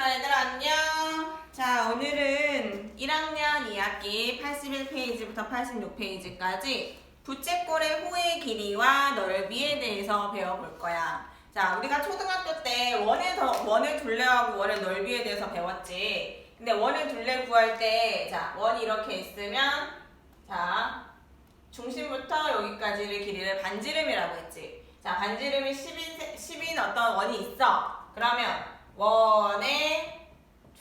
자, 얘들아 안녕. 자, 오늘은 1학년 2학기 81페이지부터 86페이지까지 부채꼴의 호의 길이와 넓이에 대해서 배워볼 거야. 자, 우리가 초등학교 때 원의 더, 원의 둘레하고 원의 넓이에 대해서 배웠지. 근데 원의 둘레 구할 때, 자, 원이 이렇게 있으면, 자, 중심부터 여기까지의 길이를 반지름이라고 했지. 자, 반지름이 10인, 10인 어떤 원이 있어. 그러면 원의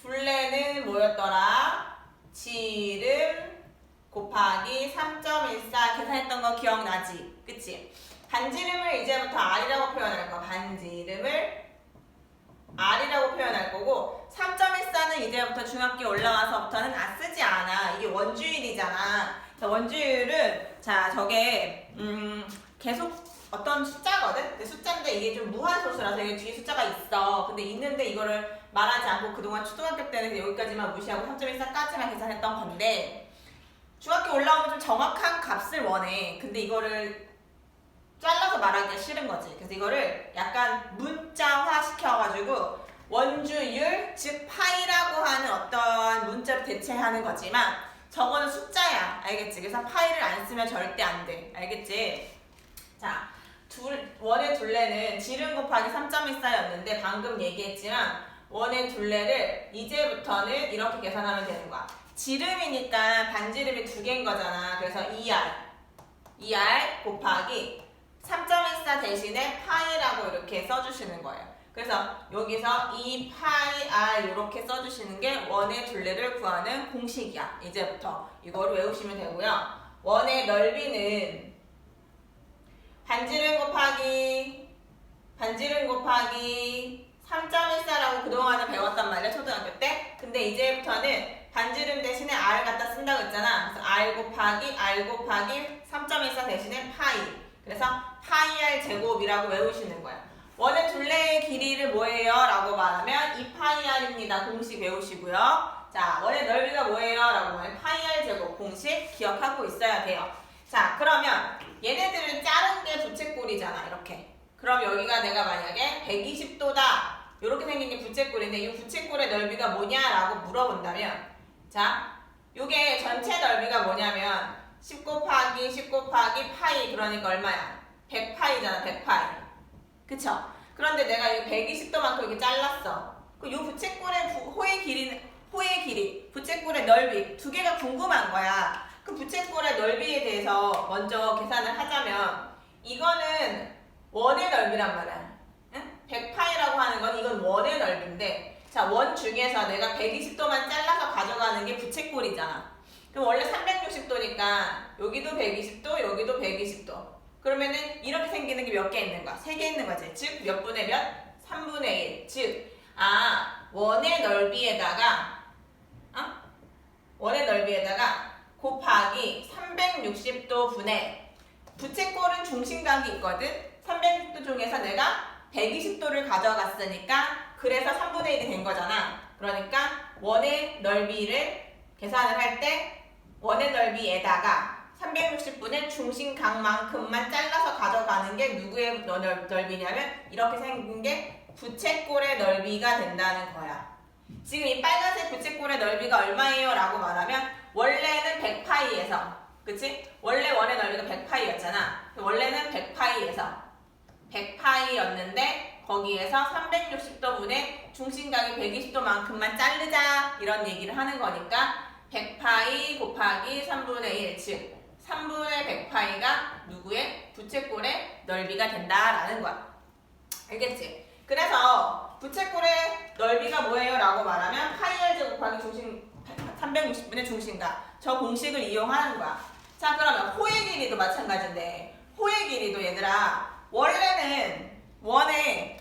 둘레는 뭐였더라? 지름 곱하기 3.14 계산했던 거 기억나지? 그치? 반지름을 이제부터 R이라고 표현할 거. 반지름을 R이라고 표현할 거고 3.14는 이제부터 중학교 올라가서부터는 안 쓰지 않아. 이게 원주율이잖아. 자, 원주율은 자 저게 음 계속 어떤 숫자거든? 근데 숫자인데 이게 좀 무한 소수라서 이게 뒤에 숫자가 있어. 근데 있는데 이거를 말하지 않고 그동안 초등학교 때는 여기까지만 무시하고 3.14까지만 계산했던 건데 중학교 올라오면 좀 정확한 값을 원해. 근데 이거를 잘라서 말하기가 싫은 거지. 그래서 이거를 약간 문자화 시켜가지고 원주율, 즉 파이라고 하는 어떤 문자로 대체하는 거지만 저거는 숫자야. 알겠지? 그래서 파이를 안 쓰면 절대 안 돼. 알겠지? 자, 둘, 원의 둘레는 지름 곱하기 3.14였는데 방금 얘기했지만 원의 둘레를 이제부터는 이렇게 계산하면 되는 거야. 지름이니까 반지름이 두 개인 거잖아. 그래서 2R, 2R 곱하기 3.14 대신에 파이라고 이렇게 써주시는 거예요. 그래서 여기서 2 파이 R 이렇게 써주시는 게 원의 둘레를 구하는 공식이야. 이제부터 이거를 외우시면 되고요. 원의 넓이는 반지름 곱하기 반지름 곱하기 3.14라고 그동안은 배웠단 말이야 초등학교 때? 근데 이제부터는 반지름 대신에 r 갖다 쓴다고 했잖아. 그래서 r 곱하기 r 곱하기 3.14 대신에 파이. 그래서 파이 r 제곱이라고 외우시는 거야. 원의 둘레의 길이를 뭐예요? 라고 말하면 2파이 r입니다. 공식 외우시고요. 자 원의 넓이가 뭐예요? 라고 말하면 파이 r 제곱 공식 기억하고 있어야 돼요. 자 그러면 얘네들을 자른 게 부채꼴이잖아 이렇게. 그럼 여기가 내가 만약에 120도다. 이렇게 생긴 게 부채꼴인데 이 부채꼴의 넓이가 뭐냐라고 물어본다면 자 요게 전체 넓이가 뭐냐면 10 곱하기 10 곱하기 파이 그러니까 얼마야? 100파이잖아 100파이. 그쵸? 그런데 내가 이 120도만큼 이렇게 잘랐어. 그이 부채꼴의 부- 호의 길이는 호의 길이 부채꼴의 넓이 두 개가 궁금한 거야 그 부채꼴의 넓이에 대해서 먼저 계산을 하자면 이거는 원의 넓이란 말이야. 응? 100파이라고 하는 건 이건 원의 넓이인데 자, 원 중에서 내가 120도만 잘라서 가져가는 게 부채꼴이잖아. 그럼 원래 360도니까 여기도 120도, 여기도 120도. 그러면은 이렇게 생기는 게 몇 개 있는 거야? 세 개 있는 거지. 즉, 몇 분의 몇? 3분의 1. 즉, 아, 원의 넓이에다가 어? 원의 넓이에다가 곱하기 360도 분의 부채꼴은 중심각이 있거든. 360도 중에서 내가 120도를 가져갔으니까 그래서 3분의 1이 된 거잖아. 그러니까 원의 넓이를 계산을 할 때 원의 넓이에다가 360분의 중심각만큼만 잘라서 가져가는 게 누구의 넓- 넓이냐면 이렇게 생긴 게 부채꼴의 넓이가 된다는 거야. 지금 이 빨간색 부채꼴의 넓이가 얼마예요? 라고 말하면 원래는 100파이에서 그치? 원래 원의 넓이가 100파이였잖아 원래는 100파이에서 100파이였는데 거기에서 360도분의 중심각이 120도만큼만 자르자 이런 얘기를 하는 거니까 100파이 곱하기 3분의 1 즉 3분의 100파이가 누구의 부채꼴의 넓이가 된다라는 거야 알겠지? 그래서 부채꼴의 넓이가 뭐예요? 라고 말하면 파이 r 제곱하기 중심 360분의 중심각 저 공식을 이용하는 거야 자 그러면 호의 길이도 마찬가지인데 호의 길이도 얘들아 원래는 원에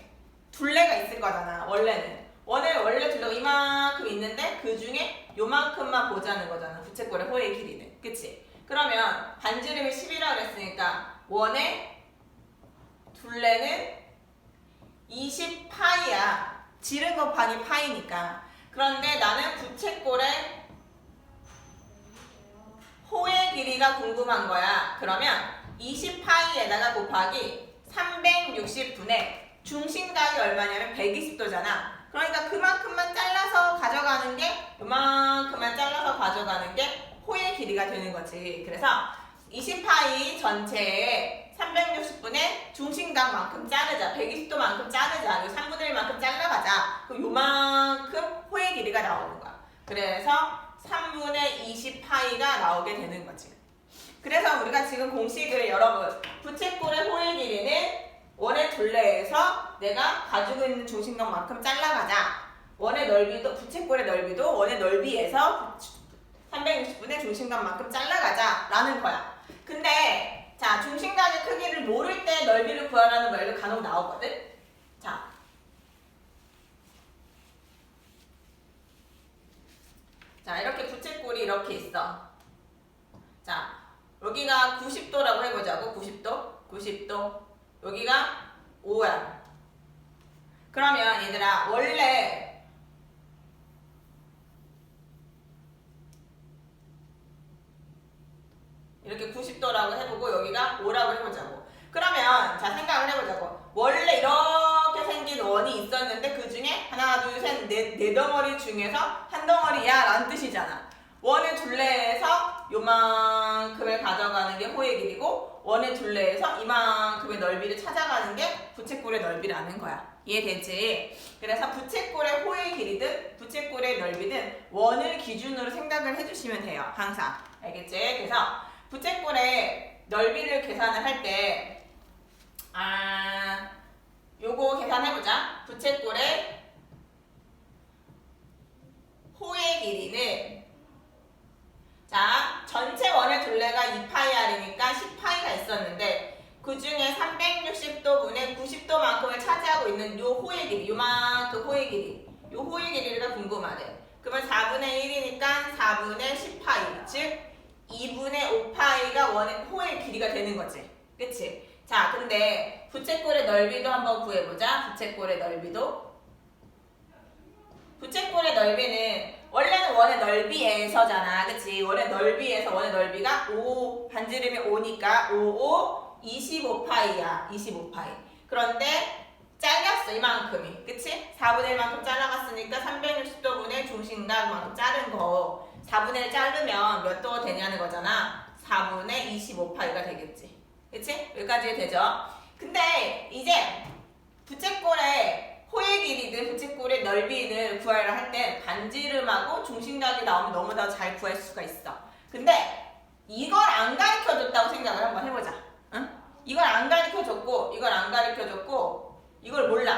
둘레가 있을 거잖아 원래는 원에 원래 둘레가 이만큼 있는데 그 중에 요만큼만 보자는 거잖아 부채꼴의 호의 길이는 그치? 그러면 반지름이 10이라고 그랬으니까 원의 둘레는 20파이야. 지름 곱하기 파이니까. 그런데 나는 부채꼴의 호의 길이가 궁금한 거야. 그러면 20파이에다가 곱하기 360분의 중심각이 얼마냐면 120도잖아. 그러니까 그만큼만 잘라서 가져가는 게 요만큼만 잘라서 가져가는 게 호의 길이가 되는 거지. 그래서 20파이 전체에 360분의 중심각만큼 자르자. 120도만큼 자르자. 요 3분의 1만큼 잘라가자. 그럼 요만큼 호의 길이가 나오는 거야. 그래서 3분의 20파이가 나오게 되는 거지. 그래서 우리가 지금 공식을 여러분 부채꼴의 호의 길이는 원의 둘레에서 내가 가지고 있는 중심각만큼 잘라가자. 원의 넓이도 부채꼴의 넓이도 원의 넓이에서 360분의 중심각만큼 잘라가자 라는 거야. 근데 자 중심각의 크기를 모를 때 넓이를 구하라는 말도 간혹 나오거든. 자. 자 이렇게 부채꼴이 이렇게 있어. 자 여기가 90도라고 해보자고 90도? 90도. 여기가 5야. 그러면 얘들아 원래 이렇게 90도라고 해보고 여기가 5라고 해보자고. 그러면 자 생각을 해보자고. 원래 이렇게 생긴 원이 있었는데 그 중에 하나 둘 셋 네 네 덩어리 중에서 한 덩어리야 라는 뜻이잖아 원의 둘레에서 요만큼을 가져가는 게 호의 길이고 원의 둘레에서 이만큼의 넓이를 찾아가는 게 부채꼴의 넓이라는 거야. 이해되지? 그래서 부채꼴의 호의 길이든 부채꼴의 넓이든 원을 기준으로 생각을 해주시면 돼요. 항상. 알겠지? 그래서 부채꼴의 넓이를 계산을 할 때, 아, 요거 계산해보자. 부채꼴의 호의 길이는 자, 전체 원의 둘레가 2파이R이니까 10파이가 있었는데 그 중에 360도 분의 90도만큼을 차지하고 있는 요 호의 길이, 요만큼 호의 길이, 요 호의 길이가 궁금하대. 그러면 4분의 1이니까 4분의 10파이, 즉 2분의 5파이가 원의 호의 길이가 되는 거지. 그치? 자, 근데 부채꼴의 넓이도 한번 구해보자. 부채꼴의 넓이도. 부채꼴의 넓이는 원의 넓이에서잖아. 그치? 원의 넓이에서 원의 넓이가 5, 반지름이 5니까 5, 5, 25파이야. 25파이. 그런데 잘렸어. 이만큼이. 그치? 4분의 1만큼 잘라갔으니까 360도분의 중심각만큼 자른 거. 4분의 1 자르면 몇 도가 되냐는 거잖아. 4분의 25파이가 되겠지. 그치? 여기까지 되죠? 근데 이제 부채꼴의 호의 길이든 부채꼴의 넓이를 구하려 할때 반지름하고 중심각이 나오면 너무나 잘 구할 수가 있어. 근데 이걸 안 가르쳐 줬다고 생각을 한번 해보자. 응? 이걸 안 가르쳐 줬고 이걸 안 가르쳐 줬고 이걸 몰라.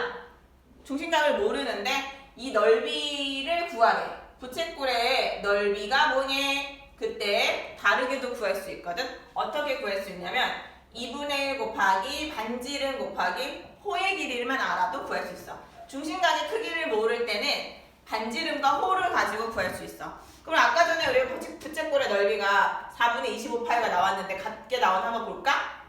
중심각을 모르는데 이 넓이를 구하래. 부채꼴의 넓이가 뭐니? 그때 다르게도 구할 수 있거든. 어떻게 구할 수 있냐면 2분의 1 곱하기 반지름 곱하기 호의 길이만 알아도 구할 수 있어. 중심각의 크기를 모를 때는 반지름과 호를 가지고 구할 수 있어. 그럼 아까 전에 부채- 부채꼴의 넓이가 4분의 25파이가 나왔는데 같게 나온 한번 볼까?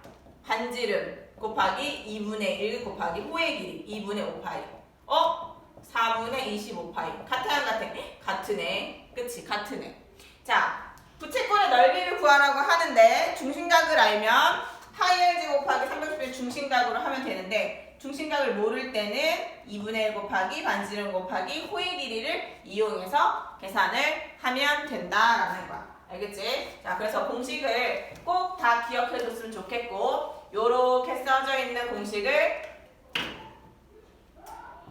반지름 곱하기 2분의 1 곱하기 호의 길이 2분의 5파이. 어? 4분의 25파이. 같아 안 같아? 같으네. 그치? 같으네. 자, 부채꼴의 넓이를 구하라고 하는데 중심각을 알면 파이를 곱하기 360의 중심각으로 하면 되는데 중심각을 모를 때는 2분의 1 곱하기 반지름 곱하기 호의 길이를 이용해서 계산을 하면 된다라는 거야. 알겠지? 자, 그래서 공식을 꼭 다 기억해 줬으면 좋겠고 요렇게 써져 있는 공식을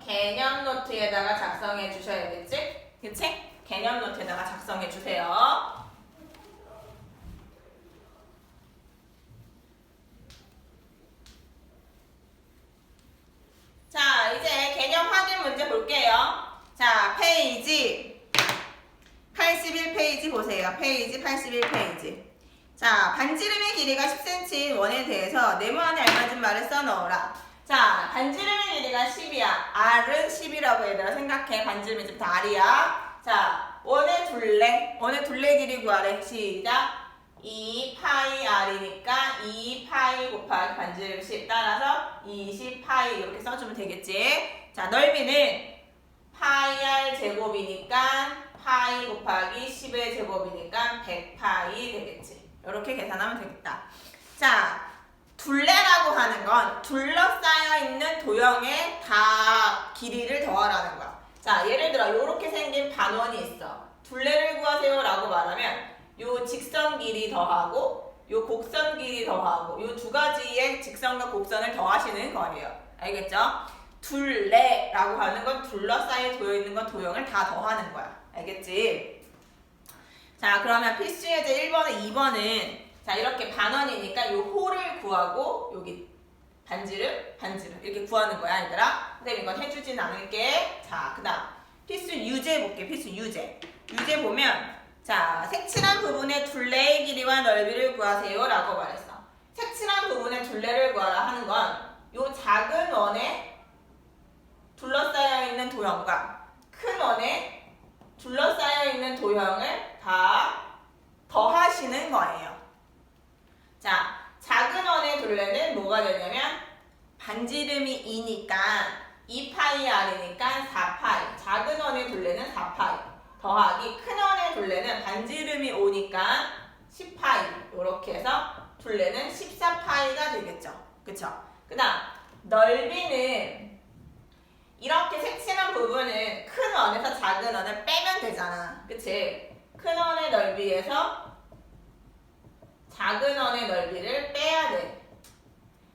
개념 노트에다가 작성해 주셔야겠지? 그치? 개념 노트에다가 작성해 주세요. 자, 이제 개념 확인 문제 볼게요. 자, 페이지 81페이지 보세요. 페이지 81페이지. 자, 반지름의 길이가 10cm인 원에 대해서 네모 안에 알맞은 말을 써넣어라. 자, 반지름의 길이가 10이야. R은 10이라고 얘들아 생각해. 반지름이 지금 다 R이야. 자, 원의 둘레. 원의 둘레 길이 구하래. 시작. 2 파이 R이니까 2 파이 곱하기 반지름 10 따라서 20 파이 이렇게 써주면 되겠지. 자, 넓이는 파이 R 제곱이니까 파이 곱하기 10의 제곱이니까 100파이 되겠지. 이렇게 계산하면 되겠다. 자, 둘레라고 하는 건 둘러싸여 있는 도형의 다 길이를 더하라는 거야. 자, 예를 들어 이렇게 생긴 반원이 있어. 둘레를 구하세요라고 말하면 요 직선 길이 더하고 요 곡선 길이 더하고 요 두 가지의 직선과 곡선을 더하시는 거예요. 알겠죠? 둘레라고 하는 건 둘러싸여 도여 있는 건 도형을 다 더하는 거야. 알겠지? 자, 그러면 필수 예제 1번에 2번은 자, 이렇게 반원이니까 요 호를 구하고 여기 반지름, 반지름 이렇게 구하는 거야, 얘들아. 선생님 이건 해주진 않을게. 자, 그 다음 필수 유제 볼게. 필수 유제. 유제 보면 자, 색칠한 부분의 둘레의 길이와 넓이를 구하세요 라고 말했어. 색칠한 부분의 둘레를 구하라 하는 건 요 작은 원에 둘러싸여 있는 도형과 큰 원에 둘러싸여 있는 도형을 다 더하시는 거예요. 자, 작은 원의 둘레는 뭐가 되냐면 반지름이 2니까 2파이 r이니까 4파이. 작은 원의 둘레는 4파이. 더하기 큰 원의 둘레는 반지름이 5니까 10파이. 이렇게 해서 둘레는 14파이가 되겠죠. 그쵸? 그 다음 넓이는 이렇게 색칠한 부분은 큰 원에서 작은 원을 빼면 되잖아. 그치? 큰 원의 넓이에서 작은 원의 넓이를 빼야 돼.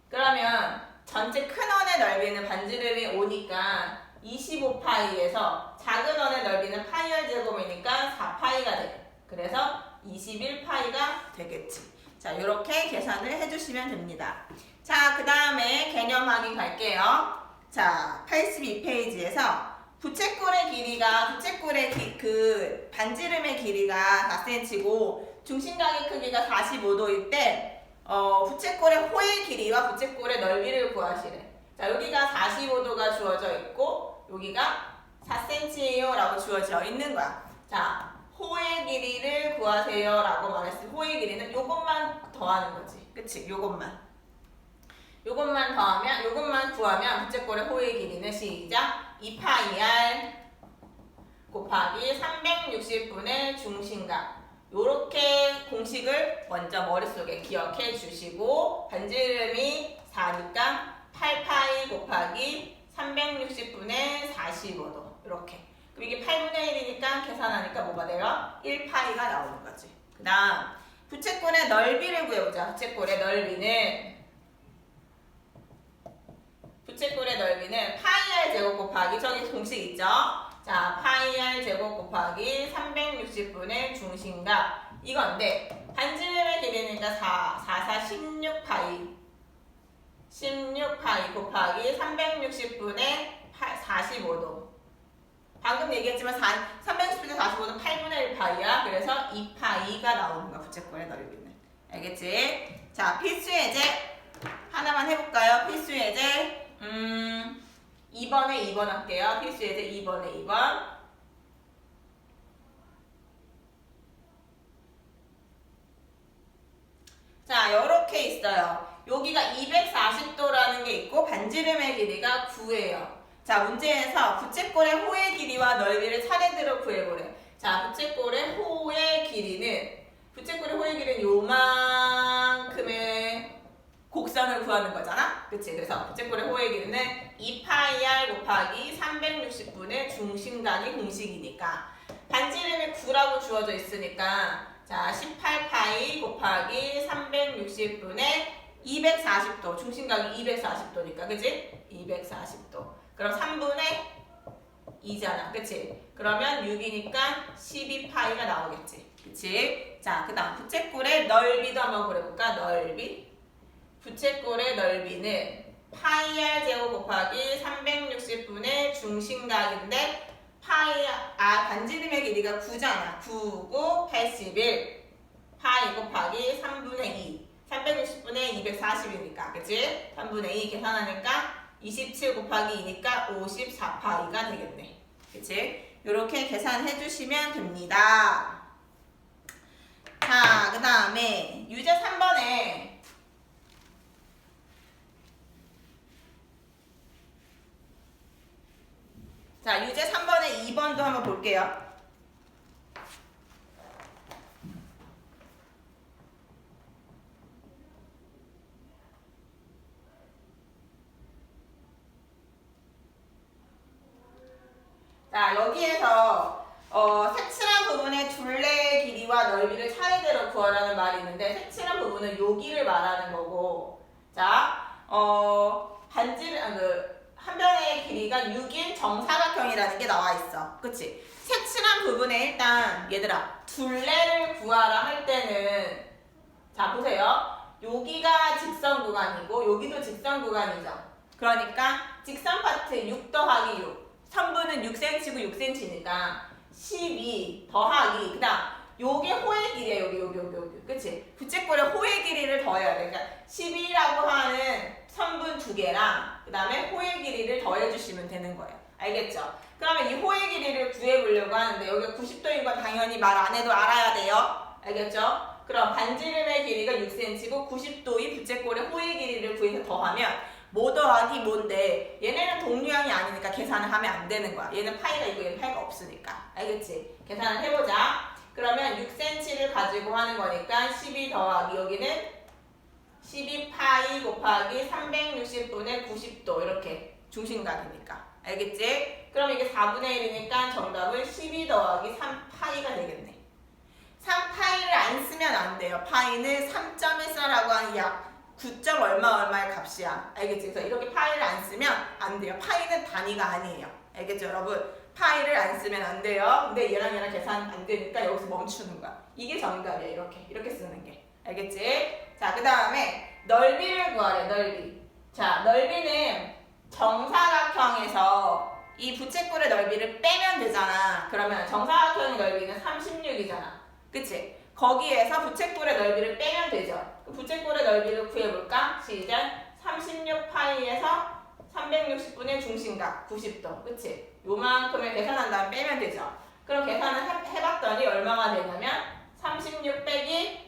그러면 전체 큰 원의 넓이는 반지름이 5니까 25파이에서 작은 원의 넓이는 파이R 제곱이니까 4파이가 돼. 그래서 21파이가 되겠지. 자, 이렇게 계산을 해주시면 됩니다. 자, 그 다음에 개념 확인 갈게요. 자, 82페이지에서 부채꼴의 길이가 부채꼴의 기- 그 반지름의 길이가 4cm고 중심각의 크기가 45도일 때 어, 부채꼴의 호의 길이와 부채꼴의 넓이를 구하시래. 자, 여기가 45도가 주어져 있고 여기가 4cm예요 라고 주어져 있는 거야. 자, 호의 길이를 구하세요 라고 말했을 때 호의 길이는 요것만 더하는 거지. 그치? 요것만. 요것만 더하면 요것만 구하면 부채꼴의 호의 길이는 시작 2파이 r 곱하기 360분의 중심각 요렇게 공식을 먼저 머릿속에 기억해 주시고 반지름이 4니까 8파이 곱하기 360분의 45도. 이렇게. 그럼 이게 8분의 1이니까 계산하니까 뭐가 돼요? 1파이가 나오는 거지. 그 다음 부채꼴의 넓이를 구해보자. 부채꼴의 넓이는 부채꼴의 넓이는 파이 r 제곱 곱하기 저기 공식 있죠? 자, 파이 r 제곱 곱하기 360분의 중심각 이건데 반지름의 길이니까 4, 4, 4, 16파이 16파이 곱하기 360분의 45도 방금 얘기했지만 360분의 45도는 8분의 1파이야 그래서 2파이가 나오는 거야 부채꼴의 넓이는 알겠지? 자, 필수 예제 하나만 해볼까요? 필수 예제 음, 2번에 2번 할게요. 필수 예제 2번에 2번. 자, 요렇게 있어요. 여기가 240도라는 게 있고 반지름의 길이가 9예요. 자, 문제에서 부채꼴의 호의 길이와 넓이를 차례대로 구해보래. 자, 부채꼴의 호의 길이는 부채꼴의 호의 길이는 요만큼의 곡선을 구하는 거잖아. 그치? 그래서 부채꼴의 호의 길이는 2파이 r 곱하기 360분의 중심각이 공식이니까 반지름이 9라고 주어져 있으니까 자 18파이 곱하기 360분의 240도 중심각이 240도니까 그치? 240도 그럼 3분의 2잖아 그치? 그러면 6이니까 12파이가 나오겠지 그치? 자 그 다음 부채꼴의 넓이도 한번 그려볼까? 넓이 부채꼴의 넓이는 파이 r 제곱 곱하기 360분의 중심각인데 파이 아 반지름의 길이가 9잖아. 9고 81 파이 곱하기 3분의 2 360분의 240이니까 그치? 3분의 2 계산하니까 27 곱하기 2니까 54파이가 되겠네. 그치? 이렇게 계산해 주시면 됩니다. 자, 그 다음에 유제 3번에 자, 유제 3번에 2번도 한번 볼게요. 자, 자, 여기에서 어, 색칠한 부분의 둘레 길이와 넓이를 차례대로 구하라는 말이 있는데 색칠한 부분은 여기를 말하는 거고 자, 어, 반지를 아, 그, 한 변의 길이가 6인 정사각형이라는 게 나와 있어. 그치? 색칠한 부분에 일단 얘들아 둘레를 구하라 할 때는 자 보세요. 여기가 직선 구간이고 여기도 직선 구간이죠. 그러니까 직선 파트 6 더하기 6 선분은 6cm고 6cm니까 12 더하기 그 다음 요게 호의 길이야 여기 여기 여기 여기 그치? 부채꼴에 호의 길이를 더해야 돼 그러니까 12라고 하는 선분 두 개랑 그 다음에 호의 길이를 더해주시면 되는 거예요 알겠죠? 그러면 이 호의 길이를 구해보려고 하는데 여기가 90도인 건 당연히 말 안 해도 알아야 돼요 알겠죠? 그럼 반지름의 길이가 6cm고 90도의 부채꼴의 호의 길이를 구해서 더하면 뭐 더하기 뭔데 얘네는 동류형이 아니니까 계산을 하면 안 되는 거야 얘는 파이가 있고 얘는 파이가 없으니까 알겠지? 계산을 해보자 그러면 6cm를 가지고 하는 거니까 12 더하기 여기는 12파이 곱하기 360분의 90도 이렇게 중심각이니까. 알겠지? 그럼 이게 4분의 1이니까 정답은 12 더하기 3파이가 되겠네. 3파이를 안 쓰면 안 돼요. 파이는 3.14라고 하는 약 9점 얼마 얼마의 값이야. 알겠지? 그래서 이렇게 파이를 안 쓰면 안 돼요. 파이는 단위가 아니에요. 알겠죠 여러분? 파이를 안 쓰면 안 돼요. 근데 얘랑 얘랑 계산 안 되니까 여기서 멈추는 거야. 이게 정답이야 이렇게. 이렇게 쓰는 게. 알겠지? 자 그 다음에 넓이를 구하래 넓이. 자 넓이는 정사각형에서 이 부채꼴의 넓이를 빼면 되잖아. 그러면 정사각형의 넓이는 36이잖아. 그치? 거기에서 부채꼴의 넓이를 빼면 되죠. 그 부채꼴의 넓이를 구해볼까? 시작. 36파이에서 360분의 중심각 90도. 그치? 요만큼을 계산한 다음 빼면 되죠. 그럼 계산을 해, 해봤더니 얼마가 되냐면 36 빼기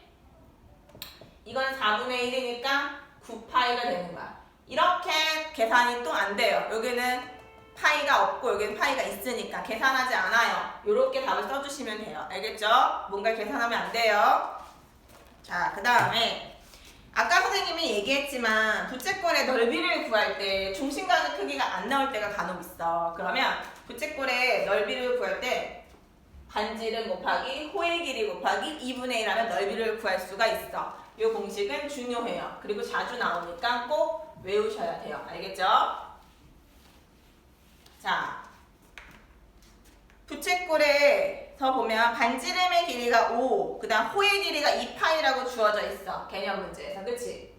이건 4분의 1이니까 9파이가 되는 거야 이렇게 계산이 또 안 돼요 여기는 파이가 없고 여기는 파이가 있으니까 계산하지 않아요 요렇게 답을 써주시면 돼요 알겠죠? 뭔가 계산하면 안 돼요 자 그 다음에 아까 선생님이 얘기했지만 부채꼴의 넓이를 구할 때 중심각의 크기가 안 나올 때가 간혹 있어. 그러면 부채꼴의 넓이를 구할 때 반지름 곱하기 호의 길이 곱하기 2분의 1 하면 넓이를 구할 수가 있어. 이 공식은 중요해요. 그리고 자주 나오니까 꼭 외우셔야 돼요. 알겠죠? 자, 부채꼴에서 보면 반지름의 길이가 5, 그 다음 호의 길이가 2파이라고 주어져 있어. 개념 문제에서. 그치?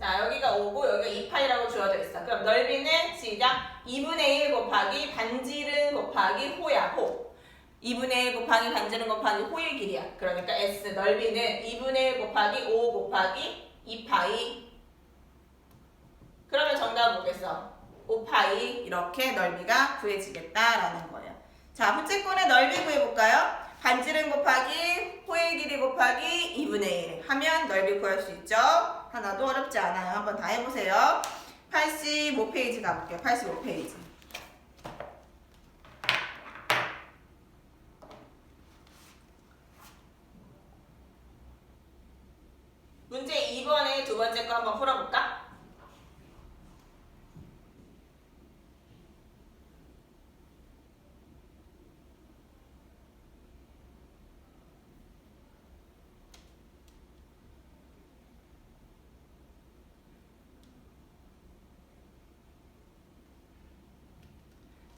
자, 여기가 5고 여기가 2파이라고 주어져 있어. 그럼 넓이는 시작 2분의 1 곱하기 반지름 곱하기 호야, 호. 2분의 1 곱하기 반지름 곱하기 호의 길이야. 그러니까 S 넓이는 2분의 1 곱하기 5 곱하기 2파이. 그러면 정답 뭐겠어? 5파이 이렇게 넓이가 구해지겠다라는 거예요. 자, 부채꼴의 넓이 구해볼까요? 반지름 곱하기 호의 길이 곱하기 2분의 1 하면 넓이 구할 수 있죠? 하나도 어렵지 않아요. 한번 다 해보세요. 85페이지 가볼게요. 85페이지. 문제 2번의 두 번째 거 한번 풀어볼까?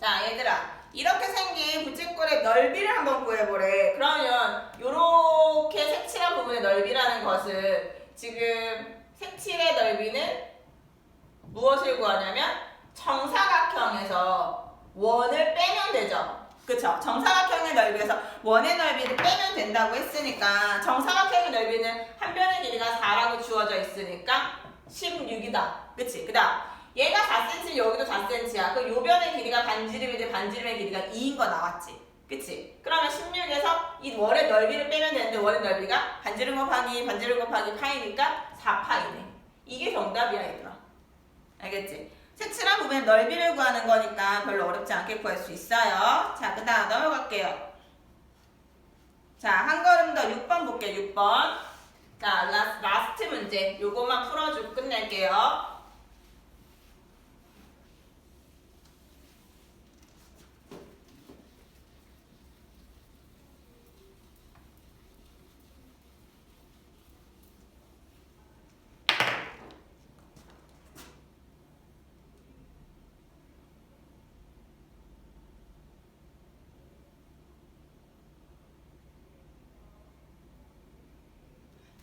자, 얘들아. 이렇게 생긴 부채꼴의 넓이를 한번 구해보래. 그러면 이렇게 색칠한 부분의 넓이라는 것은 지금 색칠의 넓이는 무엇을 구하냐면 정사각형에서 원을 빼면 되죠. 그쵸? 정사각형의 넓이에서 원의 넓이를 빼면 된다고 했으니까 정사각형의 넓이는 한 변의 길이가 4라고 주어져 있으니까 16이다. 그치? 그 다음 얘가 4cm 여기도 4cm야. 그 요변의 길이가 반지름인데 반지름의 길이가 2인 거 나왔지. 그치? 그러면 16에서 이 원의 넓이를 빼면 되는데 원의 넓이가 반지름 곱하기 반지름 곱하기 파이니까 4파이네. 이게 정답이야 얘들아. 알겠지? 색칠한 부분의 넓이를 구하는 거니까 별로 어렵지 않게 구할 수 있어요. 자, 그 다음 넘어갈게요. 자, 한 걸음 더 6번 볼게요. 6번. 자, 라스, 라스트 문제. 요것만 풀어주고 끝낼게요.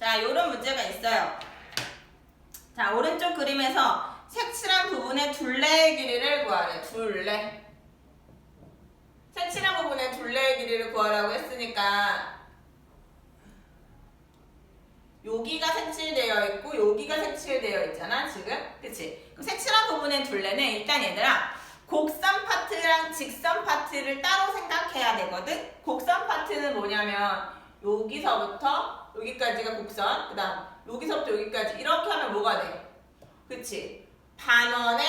자, 이런 문제가 있어요. 자, 오른쪽 그림에서 색칠한 부분의 둘레의 길이를 구하래. 둘레. 색칠한 부분의 둘레의 길이를 구하라고 했으니까 여기가 색칠되어 있고 여기가 색칠되어 있잖아 지금 그치? 그럼 색칠한 부분의 둘레는 일단 얘들아 곡선 파트랑 직선 파트를 따로 생각해야 되거든 곡선 파트는 뭐냐면 여기서부터 여기까지가 곡선 그 다음 여기서부터 여기까지 이렇게 하면 뭐가 돼? 그치? 반원의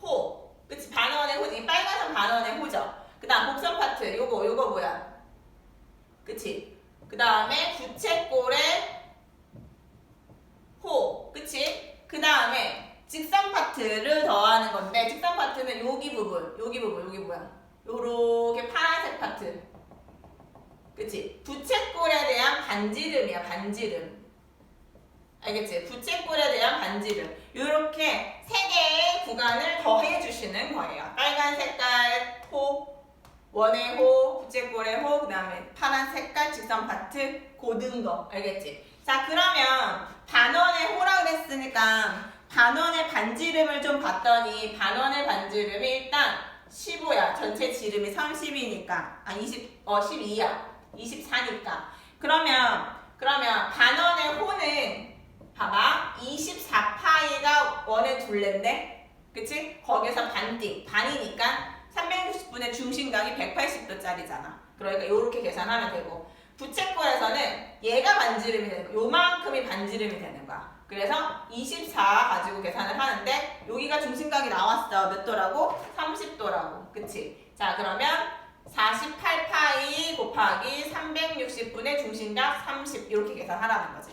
호 그치? 반원의 호지 빨간선 반원의 호죠 그 다음 곡선 파트 요거 요거 뭐야? 그치? 그 다음에 부채꼴의 호, 그치? 그 다음에 직선 파트를 더하는 건데 직선 파트는 여기 부분, 여기 부분, 여기 뭐야? 요렇게 파란색 파트, 그치? 부채꼴에 대한 반지름이야, 반지름. 알겠지? 부채꼴에 대한 반지름. 요렇게 세 개의 구간을 더해 주시는 거예요. 빨간 색깔 호, 원의 호, 부채꼴의 호, 그 다음에 파란 색깔 직선 파트 고든 거 알겠지? 자 그러면 반원의 호라 그랬으니까 반원의 반지름을 좀 봤더니 반원의 반지름이 일단 15야 전체 지름이 30이니까 아 20, 어 12야 24니까 그러면 그러면 반원의 호는 봐봐 24파이가 원의 둘레인데 그치? 거기서 반띵 반이니까 360분의 중심각이 180도짜리잖아. 그러니까 이렇게 계산하면 되고 부채꼴에서는 얘가 반지름이 되는 거야. 요만큼이 반지름이 되는 거야. 그래서 24 가지고 계산을 하는데 여기가 중심각이 나왔어. 몇 도라고? 30도라고. 그치? 자 그러면 48파이 곱하기 360분의 중심각 30 이렇게 계산하라는 거지.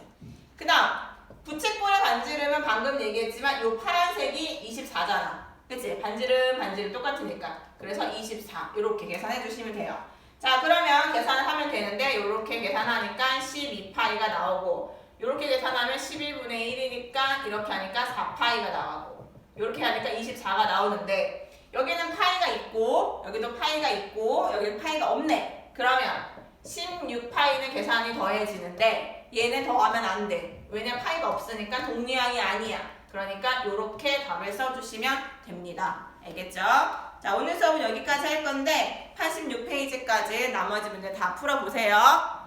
그 다음 부채꼴의 반지름은 방금 얘기했지만 요 파란색이 24잖아. 그치? 반지름, 반지름 똑같으니까. 그래서 24. 이렇게 계산해 주시면 돼요. 자, 그러면 계산을 하면 되는데, 이렇게 계산하니까 12파이가 나오고, 이렇게 계산하면 11분의 1이니까, 이렇게 하니까 4파이가 나오고, 이렇게 하니까 24가 나오는데, 여기는 파이가 있고, 여기도 파이가 있고, 여기는 파이가 없네. 그러면 16파이는 계산이 더해지는데, 얘는 더하면 안 돼. 왜냐면 파이가 없으니까 동류항이 아니야. 그러니까 이렇게 답을 써주시면 됩니다. 알겠죠? 자, 오늘 수업은 여기까지 할 건데 86페이지까지 나머지 문제 다 풀어보세요.